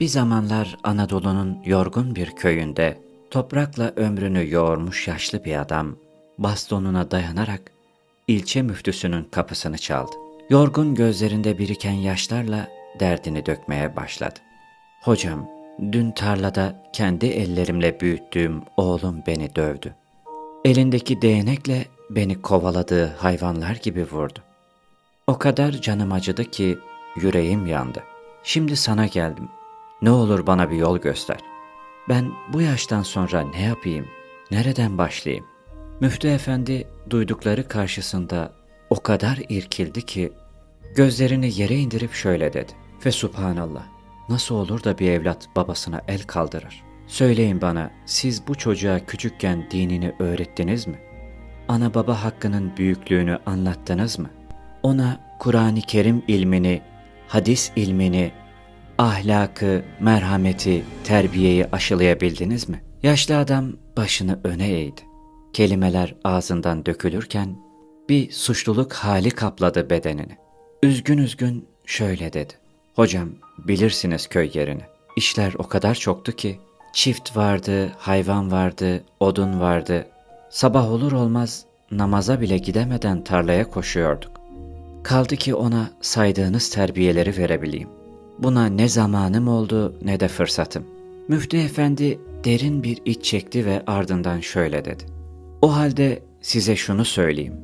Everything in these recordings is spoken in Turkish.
Bir zamanlar Anadolu'nun yorgun bir köyünde toprakla ömrünü yoğurmuş yaşlı bir adam bastonuna dayanarak ilçe müftüsünün kapısını çaldı. Yorgun gözlerinde biriken yaşlarla derdini dökmeye başladı. Hocam, dün tarlada kendi ellerimle büyüttüğüm oğlum beni dövdü. Elindeki değnekle beni kovaladığı hayvanlar gibi vurdu. O kadar canım acıdı ki yüreğim yandı. Şimdi sana geldim. Ne olur bana bir yol göster. Ben bu yaştan sonra ne yapayım? Nereden başlayayım? Müftü efendi duydukları karşısında o kadar irkildi ki gözlerini yere indirip şöyle dedi. Fe subhanallah. Nasıl olur da bir evlat babasına el kaldırır? Söyleyin bana siz bu çocuğa küçükken dinini öğrettiniz mi? Ana baba hakkının büyüklüğünü anlattınız mı? Ona Kur'an-ı Kerim ilmini, hadis ilmini, ahlakı, merhameti, terbiyeyi aşılayabildiniz mi? Yaşlı adam başını öne eğdi. Kelimeler ağzından dökülürken bir suçluluk hali kapladı bedenini. Üzgün üzgün şöyle dedi. Hocam bilirsiniz köy yerini. İşler o kadar çoktu ki çift vardı, hayvan vardı, odun vardı. Sabah olur olmaz namaza bile gidemeden tarlaya koşuyorduk. Kaldı ki ona saydığınız terbiyeleri verebileyim. Buna ne zamanım oldu ne de fırsatım. Müftü efendi derin bir iç çekti ve ardından şöyle dedi. O halde size şunu söyleyeyim.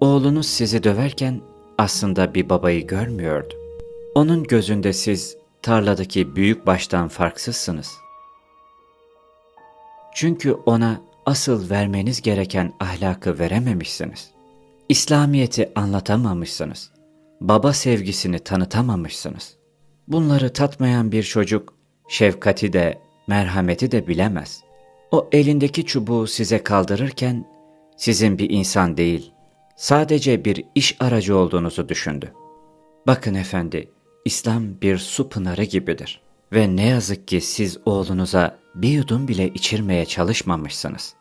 Oğlunuz sizi döverken aslında bir babayı görmüyordu. Onun gözünde siz tarladaki büyük baştan farksızsınız. Çünkü ona asıl vermeniz gereken ahlakı verememişsiniz. İslamiyeti anlatamamışsınız. Baba sevgisini tanıtamamışsınız. Bunları tatmayan bir çocuk şefkati de merhameti de bilemez. O elindeki çubuğu size kaldırırken sizin bir insan değil, sadece bir iş aracı olduğunuzu düşündü. Bakın efendi, İslam bir su pınarı gibidir. Ve ne yazık ki siz oğlunuza bir yudum bile içirmeye çalışmamışsınız.